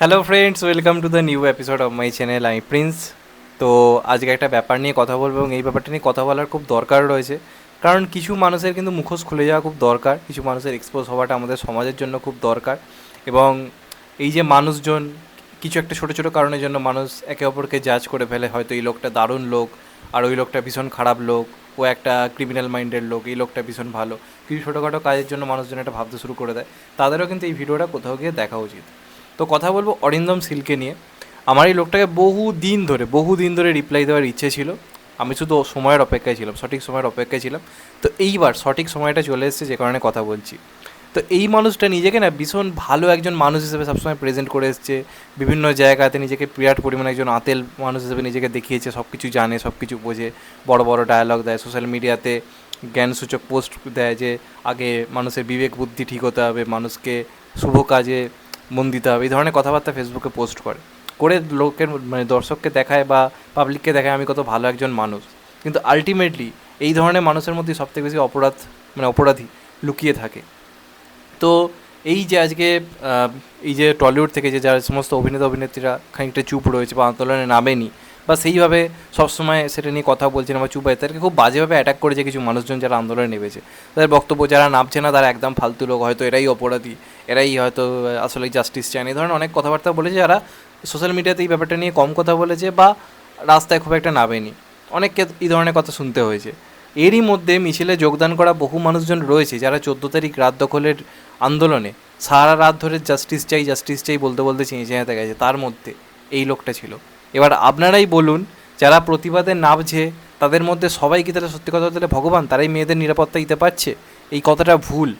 Hello friends welcome to the new episode of my channel আমি Prince তো আজকে একটা ব্যাপার নিয়ে কথা বলব এবং এই ব্যাপারটা নিয়ে কথা বলার খুব দরকার রয়েছে। কারণ কিছু মানুষের কিন্তু মুখোশ খুলে যাওয়া খুব দরকার, কিছু মানুষের এক্সপোজ হওয়াটা আমাদের সমাজের জন্য খুব দরকার এবং এই যে মানুষজন, কিছু একটা ছোটো ছোটো কারণের জন্য মানুষ একে অপরকে জাজ করে ফেলে, হয়তো এই লোকটা দারুণ লোক, আর ওই লোকটা ভীষণ খারাপ লোক ও একটা ক্রিমিনাল মাইন্ডের লোক, এই লোকটা ভীষণ ভালো। কিছু ছোটোখাটো কাজের জন্য মানুষজন একটা ভাবতে শুরু করে দেয়। তাদেরও কিন্তু এই ভিডিওটা কোথাও গিয়ে দেখা উচিত। তো কথা বলব অরিন্দম সিলকে নিয়ে। আমার এই লোকটাকে বহু দিন ধরে, বহু দিন ধরে রিপ্লাই দেওয়ার ইচ্ছে ছিল। আমি শুধু সময়ের অপেক্ষায় ছিলাম, সঠিক সময়ের অপেক্ষায় ছিলাম। তো এইবার সঠিক সময়টা চলে এসেছে যে কারণে কথা বলছি। তো এই মানুষটা নিজেকে না ভীষণ ভালো একজন মানুষ হিসেবে সবসময় প্রেজেন্ট করে এসছে। বিভিন্ন জায়গাতে নিজেকে বিরাট পরিমাণে একজন আতেল মানুষ হিসেবে নিজেকে দেখিয়েছে সব কিছু জানে সব কিছু বোঝে। বড় বড় ডায়ালগ দেয় সোশ্যাল মিডিয়াতে জ্ঞানসূচক পোস্ট দেয় যে আগে মানুষের বিবেক বুদ্ধি ঠিক হতে হবে, মানুষকে শুভ কাজে মন দিতে হবে। এই ধরনের কথাবার্তা ফেসবুকে পোস্ট করে। করে লোকের মানে দর্শককে দেখায় বা পাবলিককে দেখায়, আমি কত ভালো একজন মানুষ। কিন্তু আলটিমেটলি এই ধরনের মানুষের মধ্যে সবথেকে বেশি অপরাধ মানে অপরাধী লুকিয়ে থাকে। তো এই যে আজকে এই যে টলিউড থেকে যে যারা সমস্ত অভিনেতা অভিনেত্রীরা খানিকটা চুপ রয়েছে বা আন্দোলনে নামেনি বা সেইভাবে সবসময় সেটা নিয়ে কথা বলছে না বা চুপ তাদেরকে খুব বাজেভাবে অ্যাটাক করেছে কিছু মানুষজন যারা আন্দোলনে নেমেছে। তাদের বক্তব্য যারা নামছে না, তারা একদম ফালতু লোক, হয়তো এরাই অপরাধী, এরাই হয়তো আসলে জাস্টিস চায় এই ধরনের অনেক কথাবার্তা বলেছে যারা সোশ্যাল মিডিয়াতে এই ব্যাপারটা নিয়ে কম কথা বলেছে বা রাস্তায় খুব একটা নামেনি। অনেককে এই ধরনের কথা শুনতে হয়েছে। এরই মধ্যে মিছিলে যোগদান করা বহু মানুষজন রয়েছে যারা চোদ্দ তারিখ রাত দখলের আন্দোলনে সারা রাত ধরে জাস্টিস চাই জাস্টিস চাই বলতে বলতে চেঁচে চেঁচাতে গেছে। তার মধ্যে এই লোকটা ছিল। এবার আপনারাই বলুন, যারা প্রতিবাদে নামছে, তাদের মধ্যে সবাই কি তাহলে সত্যি কথা গেলে ভগবান? তারাই মেয়েদের নিরাপত্তা দিতে পারছে? এই কথাটা ভুল।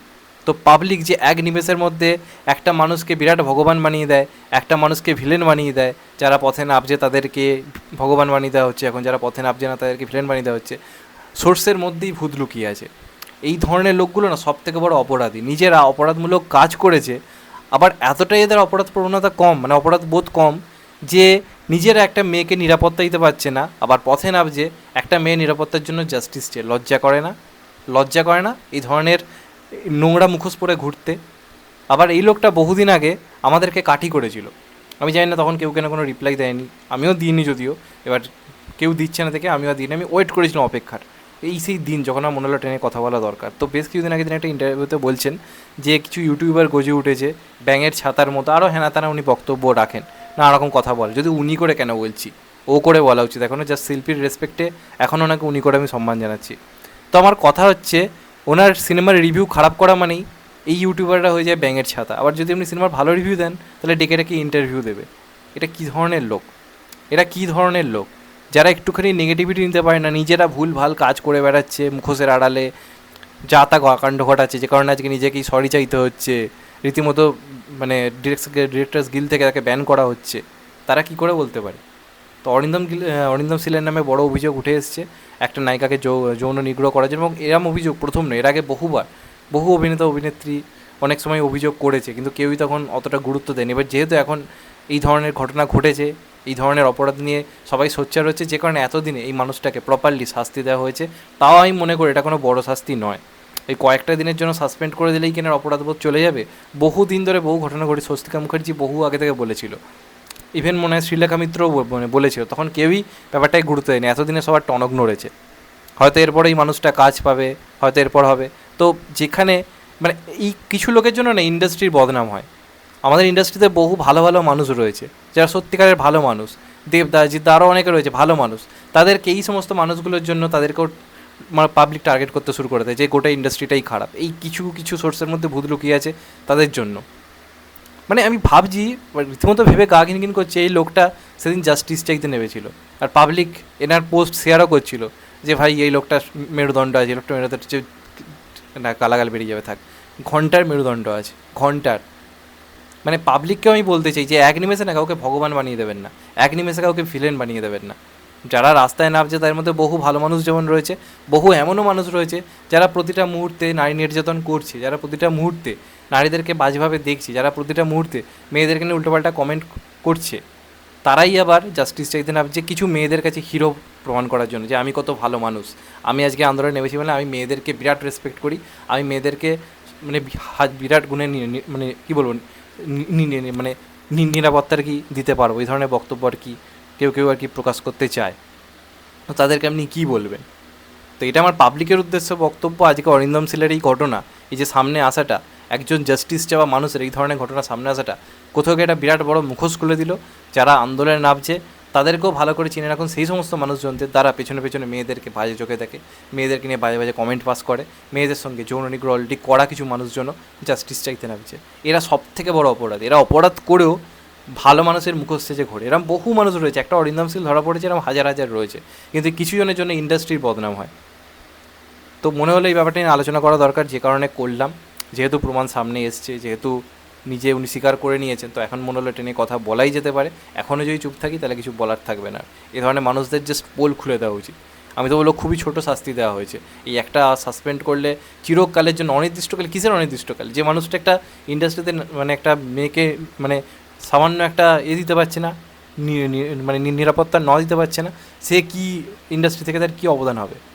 তো পাবলিক যে এক নিমেষের মধ্যে একটা মানুষকে বিরাট ভগবান বানিয়ে দেয়, একটা মানুষকে ভিলেন বানিয়ে দেয়, যারা পথে নামছে তাদেরকে ভগবান বানিয়ে দেওয়া হচ্ছে। এখন যারা পথে নামছে না, তাদেরকে ভিলেন বানিয়ে দেওয়া হচ্ছে। সোর্সের মধ্যেই ভূত লুকিয়ে আছে। এই ধরনের লোকগুলো না সব থেকে বড় অপরাধী। নিজেরা অপরাধমূলক কাজ করেছে, আবার এতটাই এদের অপরাধ প্রবণতা কম মানে অপরাধ বোধ কম, যে নিজেরা একটা মেয়েকে নিরাপত্তা দিতে পারছে না, আবার পথে নামছে, একটা মেয়ে নিরাপত্তার জন্য জাস্টিস চেয়ে। লজ্জা করে না? লজ্জা করে না? এই ধরনের নোংরা মুখোশ পরে ঘুরতে? আবার এই লোকটা বহুদিন আগে আমাদেরকে কাঠি করেছিল। আমি জানি না তখন কেউ কেন কোনো রিপ্লাই দেয়নি। আমিও দিইনি যদিও, এবার কেউ দিচ্ছে না থেকে আমিও দিইনি। আমি ওয়েট করেছিলাম অপেক্ষার। এই সেই দিন যখন আমার মনে হলো ট্রেনে কথা বলা দরকার। তো বেশ কিছুদিন আগে দিন একটা ইন্টারভিউতে বলছেন যে কিছু ইউটিউবার গজে উঠেছে, ব্যাঙের ছাতার মতো আরও হেনা তারা উনি বক্তব্য রাখেন। নানা রকম কথা বলে, যদি উনি করে কেন বলছি? ও করে বলা উচিত। এখনও জাস্ট শিল্পীর রেসপেক্টে এখন ওনাকে উনি করে আমি সম্মান জানাচ্ছি। তো আমার কথা হচ্ছে, ওনার সিনেমার রিভিউ খারাপ করা মানেই এই ইউটিউবাররা হয়ে যায় ব্যাঙের ছাতা। আবার যদি আপনি সিনেমার ভালো রিভিউ দেন, তাহলে ডেকে ডেকে ইন্টারভিউ দেবে। এটা কী ধরনের লোক? এটা কী ধরনের লোক? যারা একটুখানি নেগেটিভিটি নিতে পারে না, নিজেরা ভুল ভালো কাজ করে বেড়াচ্ছে মুখোশের আড়ালে। যা তা কাণ্ড ঘটাচ্ছে, যে কারণে আজকে নিজেকেই সরি চাইতে হচ্ছে। রীতিমতো মানে ডিরেক্ট ডিরেক্টার্স গিল থেকে তাকে ব্যান করা হচ্ছে। তারা কি করে বলতে পারে? তো অরিন্দম গিল অরিন্দম সিলের নামে বড় অভিযোগ উঠে এসছে। একটা নায়িকাকে যৌন নিগ্রহ করার জন্য, এবং এরম অভিযোগ, প্রথম নয়, এর আগে বহুবার, বহু অভিনেতা, অভিনেত্রী অনেক সময় অভিযোগ করেছে, কিন্তু কেউই তখন অতটা গুরুত্ব দেয়নি। এবার যেহেতু এখন এই ধরনের ঘটনা ঘটেছে এই ধরনের অপরাধ নিয়ে সবাই সোচ্চার হচ্ছে, যে কারণে এতদিনে এই মানুষটাকে প্রপারলি শাস্তি দেওয়া হয়েছে। তাও আমি মনে করি এটা কোনো বড় শাস্তি নয়। এই কয়েকটা দিনের জন্য সাসপেন্ড করে দিলেই কেনার অপরাধবোধ চলে যাবে? বহু দিন ধরে বহু ঘটনা ঘটে স্বস্তিকা মুখার্জি বহু আগে থেকে বলেছিল। ইভেন মনে হয় শ্রীলেখা মিত্রও মানে বলেছিল, তখন কেউই ব্যাপারটাই গুরুত্ব দেয়নি। এতদিনে সবার টনক নড়েছে। হয়তো এরপরে এই মানুষটা কাজ পাবে, হয়তো এরপর হবে। তো যেখানে মানে এই কিছু লোকের জন্য না ইন্ডাস্ট্রির বদনাম হয়। আমাদের ইন্ডাস্ট্রিতে বহু ভালো ভালো মানুষ রয়েছে, যারা সত্যিকারের ভালো মানুষ। দেবদা জিদ্দা আরও অনেকে রয়েছে, ভালো মানুষ। তাদেরকে এই সমস্ত মানুষগুলোর জন্য তাদেরকেও মানে পাবলিক টার্গেট করতে শুরু করে দেয় যে গোটা ইন্ডাস্ট্রিটাই খারাপ। এই কিছু কিছু সোর্সের মধ্যে ভূত লুকিয়ে আছে তাদের জন্য। মানে আমি ভাবছি মানে রীতিমতো ভেবে গা ঘিনঘিন করছে, এই লোকটা সেদিন জাস্টিস চাইতে নেমেছিল। আর পাবলিক এনার পোস্ট শেয়ারও করছিল যে ভাই, এই লোকটা মেরুদণ্ড আছে, এই লোকটা মেরুদণ্ড না কালাগাল বেরিয়ে যাবে, থাক। ঘণ্টার মেরুদণ্ড আছে, ঘণ্টার। মানে পাবলিককেও আমি বলতে চাই যে এক নিমেষে না কাউকে ভগবান বানিয়ে দেবেন না। এক নিমেষে কাউকে ভিলেন বানিয়ে দেবেন না। যারা রাস্তায় নামছে তার মধ্যে বহু ভালো মানুষ যেমন রয়েছে, বহু এমনও মানুষ রয়েছে যারা প্রতিটা মুহূর্তে নারী নির্যাতন করছে, যারা প্রতিটা মুহূর্তে নারীদেরকে বাজেভাবে দেখছে, যারা প্রতিটা মুহূর্তে মেয়েদেরকে নিয়ে উল্টোপাল্টা কমেন্ট করছে, তারাই আবার জাস্টিস চাইতে নামছে কিছু মেয়েদের কাছে হিরো প্রমাণ করার জন্য যে আমি কত ভালো মানুষ। আমি আজকে আন্দোলনে নেমেছি বলে আমি মেয়েদেরকে বিরাট রেসপেক্ট করি, আমি মেয়েদেরকে মানে বিরাট গুণে মানে কী বলব মানে নি- নিরাপত্তার কি দিতে পারব, এই ধরনের বক্তব্য আর কি কেউ কেউ আর কি প্রকাশ করতে চায়। তো তাদেরকে আপনি কী বলবেন? তো এটা আমার পাবলিকের উদ্দেশ্যে বক্তব্য, আজকে অরিন্দম সিলের এই ঘটনা, এই যে সামনে আসাটা, একজন জাস্টিস চাওয়া মানুষের এই ধরনের ঘটনা সামনে আসাটা, কোথাও একটা বিরাট বড় মুখোশ খুলে দিল, যারা আন্দোলনে নামছে তাদেরকেও ভালো করে চিনে রাখুন। সেই সমস্ত মানুষজনদের দ্বারা পেছনে পেছনে মেয়েদেরকে বাজে চোখে দেখে, মেয়েদেরকে নিয়ে বাজে বাজে কমেন্ট পাস করে, মেয়েদের সঙ্গে যৌন নিগ্রহ অলরেডি করা কিছু মানুষজনও জাস্টিস চাইতে নামছে। এরা সব থেকে বড় অপরাধ। এরা অপরাধ করেও ভালো মানুষের মুখোশ সেজে ঘোরে। এরম বহু মানুষ রয়েছে, একটা অরিন্দম সিল ধরা পড়েছে এরকম হাজার হাজার রয়েছে। কিন্তু কিছু জনের জন্য ইন্ডাস্ট্রির বদনাম হয়। তো মনে হলো এই ব্যাপারটা নিয়ে আলোচনা করা দরকার, যে কারণে করলাম। যেহেতু প্রমাণ সামনে এসছে, যেহেতু নিজে উনি স্বীকার করে নিয়েছেন, তো এখন মনে হলো নিয়ে কথা বলাই যেতে পারে। এখনও যদি চুপ থাকি, তাহলে কিছু বলার থাকবে না। এ ধরনের মানুষদের জাস্ট পোল খুলে দেওয়া উচিত। আমি তো বলব খুবই ছোট শাস্তি দেওয়া হয়েছে। এই একটা সাসপেন্ড করলে চিরকালের জন্য অনির্দিষ্টকাল, কিসের অনির্দিষ্টকাল? যে মানুষটা একটা ইন্ডাস্ট্রিতে মানে একটা মেয়েকে মানে সামান্য একটা এ দিতে পারছে নি- মানে নিরাপত্তা ন দিতে পারছে না, সে কি ইন্ডাস্ট্রি থেকে তার কী অবদান হবে?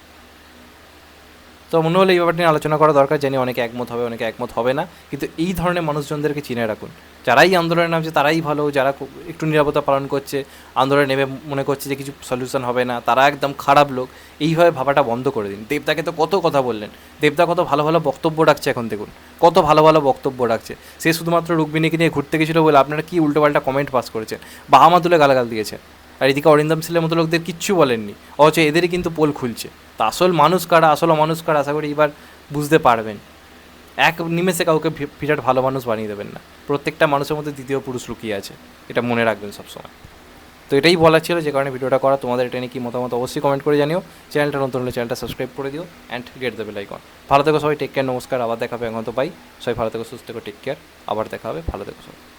তো মনে হলো এই ব্যাপারটা নিয়ে আলোচনা করা দরকার, জানি অনেকে একমত হবে, অনেকে একমত হবে না। কিন্তু এই ধরনের মানুষজনদেরকে চিনে রাখুন। যারাই আন্দোলনে নামছে, তারাই ভালো, যারা একটু নিরাপত্তা পালন করছে, আন্দোলনে নেমে মনে করছে যে কিছু সলিউশন হবে না, তারা একদম খারাপ লোক, এইভাবে ভাবাটা বন্ধ করে দিন। দেবদাকে তো কত কথা বললেন। দেবদা কত ভালো ভালো বক্তব্য রাখছে এখন দেখুন। কত ভালো ভালো বক্তব্য রাখছে। সে শুধুমাত্র রুকমিনীকে নিয়ে ঘুরতে গেছিল বলে আপনারা কি উল্টোপাল্টা কমেন্ট পাস করেছেন? বাহামা তুলে গালাগাল দিয়েছেন। আর এদিকে অরিন্দম সিলের মতো লোকদের কিচ্ছু বলেননি। অথচ এদেরই কিন্তু পোল খুলছে। তা আসল মানুষ কারা? আসল মানুষ কারা? আশা করি এবার বুঝতে পারবেন। এক নিমেষে কাউকে বিরাট ভালো মানুষ বানিয়ে দেবেন না। প্রত্যেকটা মানুষের মধ্যে দ্বিতীয় পুরুষ লুকিয়ে আছে। এটা মনে রাখবেন সবসময়। তো এটাই বলার ছিল যে কারণে ভিডিওটা করা। তোমাদের এটা নিয়ে কি মতামত অবশ্যই কমেন্ট করে জানিও। চ্যানেলটা নতুন হলে চ্যানেলটা সাবস্ক্রাইব করে দিও অ্যান্ড গেট দেবে লাইকন ভালো থেকো সবাই টেক কেয়ার নমস্কার, আবার দেখা হবে এখন তো পাই সবাই ভালো থেকো, সুস্থ থেকো টেক কেয়ার আবার দেখা হবে, ভালো থেকো সবাই।